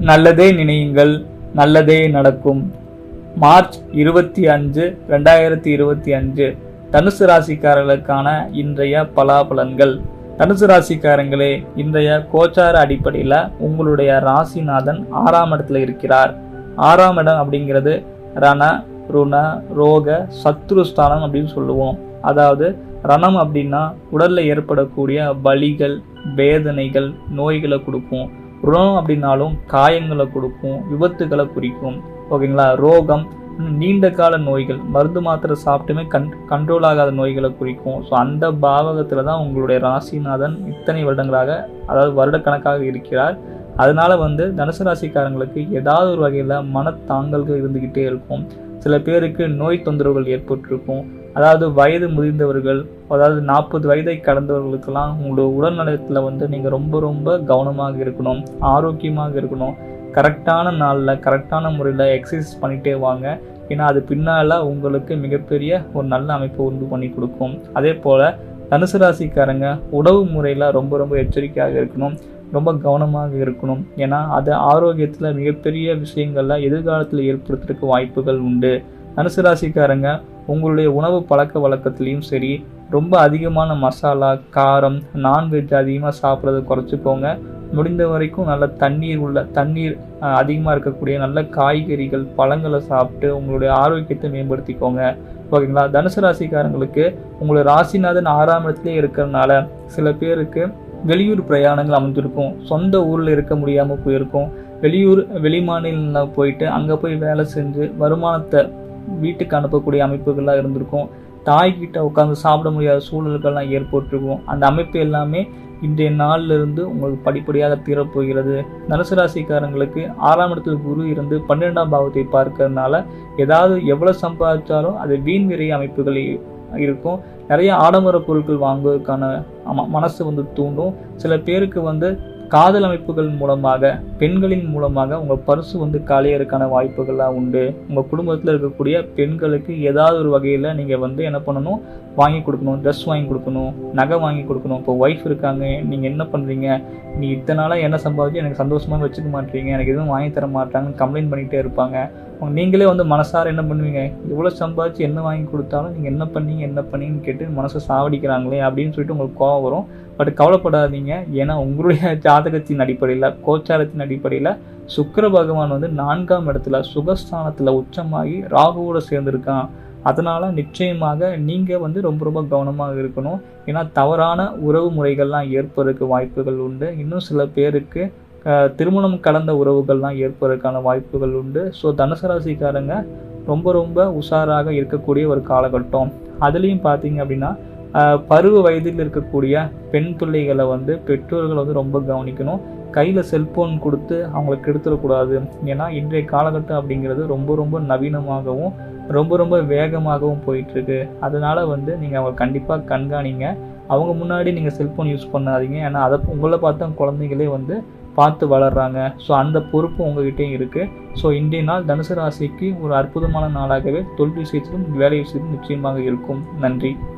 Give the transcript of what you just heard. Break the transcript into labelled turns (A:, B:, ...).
A: நல்லதே நினையுங்கள் நல்லதே நடக்கும். மார்ச் இருபத்தி அஞ்சு ரெண்டாயிரத்தி இருபத்தி அஞ்சு. தனுசு ராசிக்காரர்களுக்கான இன்றைய பலாபலன்கள். தனுசு ராசிக்காரங்களே இன்றைய கோச்சார அடிப்படையில் உங்களுடைய ராசிநாதன் ஆறாம் இடத்துல இருக்கிறார். ஆறாம் இடம் அப்படிங்கிறது ரண ருண ரோக சத்ருஸ்தானம் அப்படின்னு சொல்லுவோம். அதாவது ரணம் அப்படின்னா உடலில் ஏற்படக்கூடிய வலிகள் வேதனைகள் நோய்களை கொடுக்கும். ரோம் அப்படின்னாலும் காயங்களை கொடுக்கும் விபத்துகளை குறிக்கும். ஓகேங்களா? ரோகம் நீண்ட கால நோய்கள் மருந்து மாத்திரை சாப்பிட்டுமே கண் கண்ட்ரோல் ஆகாத நோய்களை குறிக்கும். ஸோ அந்த பாவகத்தில் தான் உங்களுடைய ராசிநாதன் இத்தனை வருடங்களாக அதாவது வருடக்கணக்காக இருக்கிறார். அதனால் வந்து தனுசு ராசிக்காரங்களுக்கு ஏதாவது ஒரு வகையில் மனத்தாங்கல்கள் இருந்துக்கிட்டே இருக்கும். சில பேருக்கு நோய் தொந்தரவுகள் ஏற்பட்டிருக்கும். அதாவது வயது முதிர்ந்தவர்கள் அதாவது நாற்பது வயதை கடந்தவர்களுக்கெல்லாம் உங்களோட உடல்நலத்தில் வந்து நீங்கள் ரொம்ப ரொம்ப கவனமாக இருக்கணும் ஆரோக்கியமாக இருக்கணும். கரெக்டான நாளில் கரெக்டான முறையில் எக்ஸசைஸ் பண்ணிகிட்டே வாங்க. ஏன்னா அது பின்னால் உங்களுக்கு மிகப்பெரிய ஒரு நல்ல அமைப்பை உண்டு பண்ணி கொடுக்கும். அதே போல் தனுசு ராசிக்காரங்க உணவு முறையில் ரொம்ப ரொம்ப எச்சரிக்கையாக இருக்கணும். ரொம்ப கவனமாக இருக்கணும். ஏன்னா அது ஆரோக்கியத்தில் மிகப்பெரிய விஷயங்களில் எதிர்காலத்தில் ஏற்படுத்துறதுக்கு வாய்ப்புகள் உண்டு. தனுசு ராசிக்காரங்க உங்களுடைய உணவு பழக்க வழக்கத்துலேயும் சரி ரொம்ப அதிகமான மசாலா காரம் நான்வெஜ் அதிகமாக சாப்பிட்றத குறைச்சிக்கோங்க. முடிந்த வரைக்கும் நல்ல தண்ணீர் உள்ள தண்ணீர் அதிகமாக இருக்கக்கூடிய நல்ல காய்கறிகள் பழங்களை சாப்பிட்டு உங்களுடைய ஆரோக்கியத்தை மேம்படுத்திக்கோங்க. ஓகேங்களா? தனுசு ராசிக்காரங்களுக்கு உங்களுடைய ராசிநாதன் ஆறாம் இடத்துலேயே இருக்கிறதுனால சில பேருக்கு வெளியூர் பிரயாணங்கள் அமைஞ்சிருக்கும் சொந்த ஊரில் இருக்க முடியாமல் போயிருக்கும். வெளியூர் வெளிமாநில போயிட்டு அங்கே போய் வேலை செஞ்சு வருமானத்தை வீட்டுக்கு அனுப்பக்கூடிய அமைப்புகள்லாம் இருந்திருக்கும். தாய்கிட்ட உட்காந்து சாப்பிட முடியாத சூழல்கள்லாம் ஏற்பட்டிருக்கும். அந்த அமைப்பு எல்லாமே இன்றைய நாளில் இருந்து உங்களுக்கு படிப்படியாக தீரப்போகிறது. தனுசு ராசிக்காரங்களுக்கு ஆறாம் இடத்துல குரு இருந்து பன்னிரெண்டாம் பாவத்தை பார்க்கறதுனால ஏதாவது எவ்வளோ சம்பாதிச்சாலும் அது வீண் விரை அமைப்புகளை இருக்கும். நிறைய ஆடம்பர பொருட்கள் வாங்குவதற்கான மனசு வந்து தூண்டும். சில பேருக்கு வந்து காதல் அமைப்புகள் மூலமாக பெண்களின் மூலமாக உங்கள் பரிசு வந்து காலியறதுக்கான வாய்ப்புகள்லாம் உண்டு. உங்கள் குடும்பத்தில் இருக்கக்கூடிய பெண்களுக்கு ஏதாவது ஒரு வகையில் நீங்கள் வந்து என்ன பண்ணணும்? வாங்கி கொடுக்கணும் ட்ரெஸ் வாங்கி கொடுக்கணும் நகை வாங்கி கொடுக்கணும். இப்போ ஒய்ஃப் இருக்காங்க நீங்கள் என்ன பண்ணுறீங்க நீ இத்தனை நாளாக என்ன சம்பாதிச்சு எனக்கு சந்தோஷமாக வச்சுக்க மாட்டீங்க. எனக்கு எதுவும் வாங்கி தர மாட்டாங்கன்னு கம்ப்ளைண்ட் பண்ணிகிட்டே இருப்பாங்க. நீங்களே வந்து மனசார என்ன பண்ணுவீங்க? இவ்வளோ சம்பாதிச்சு என்ன வாங்கி கொடுத்தாலும் நீங்கள் என்ன பண்ணீங்க என்ன பண்ணீங்கன்னு கேட்டு மனசை சாவடிக்கிறாங்களே அப்படின்னு சொல்லிட்டு உங்களுக்கு கோவம் வரும். பட் கவலைப்படாதீங்க. ஏன்னா உங்களுடைய ஜாதகத்தின் அடிப்படையில் கோச்சாரத்தின் அடிப்படையில் சுக்கர பகவான் வந்து நான்காம் இடத்துல சுகஸ்தானத்தில் உச்சமாகி ராகுவோட சேர்ந்துருக்கான். அதனால் நிச்சயமாக நீங்கள் வந்து ரொம்ப ரொம்ப கவனமாக இருக்கணும். ஏன்னா தவறான உறவு முறைகள்லாம் ஏற்படுறதுக்கு வாய்ப்புகள் உண்டு. இன்னும் சில பேருக்கு திருமணம் கடந்த உறவுகள்லாம் ஏற்படுறதுக்கான வாய்ப்புகள் உண்டு. ஸோ தனுசு ராசிக்காரங்க ரொம்ப ரொம்ப உஷாராக இருக்கக்கூடிய ஒரு காலகட்டம். அதுலேயும் பார்த்தீங்க அப்படின்னா பருவ வயதில் இருக்கக்கூடிய பெண் பிள்ளைகளை வந்து பெற்றோர்கள் வந்து ரொம்ப கவனிக்கணும். கையில் செல்ஃபோன் கொடுத்து அவங்களுக்கு கெடுத்துடக்கூடாது. ஏன்னா இன்றைய காலகட்டம் அப்படிங்கிறது ரொம்ப ரொம்ப நவீனமாகவும் ரொம்ப ரொம்ப வேகமாகவும் போயிட்டுருக்கு. அதனால் வந்து நீங்கள் அவங்க கண்டிப்பாக கண்காணிங்க. அவங்க முன்னாடி நீங்கள் செல்ஃபோன் யூஸ் பண்ணாதீங்க. ஏன்னா அதை உங்களை பார்த்தா குழந்தைங்களே வந்து பார்த்து வளர்கிறாங்க ஸோ அந்த பொறுப்பு உங்ககிட்டயும் இருக்குது ஸோ இன்றைய நாள் தனுசு ராசிக்கு ஒரு அற்புதமான நாளாகவே தொழில் விஷயத்திலும் வேலை விஷயத்திலும் நிச்சயமாக இருக்கும். நன்றி.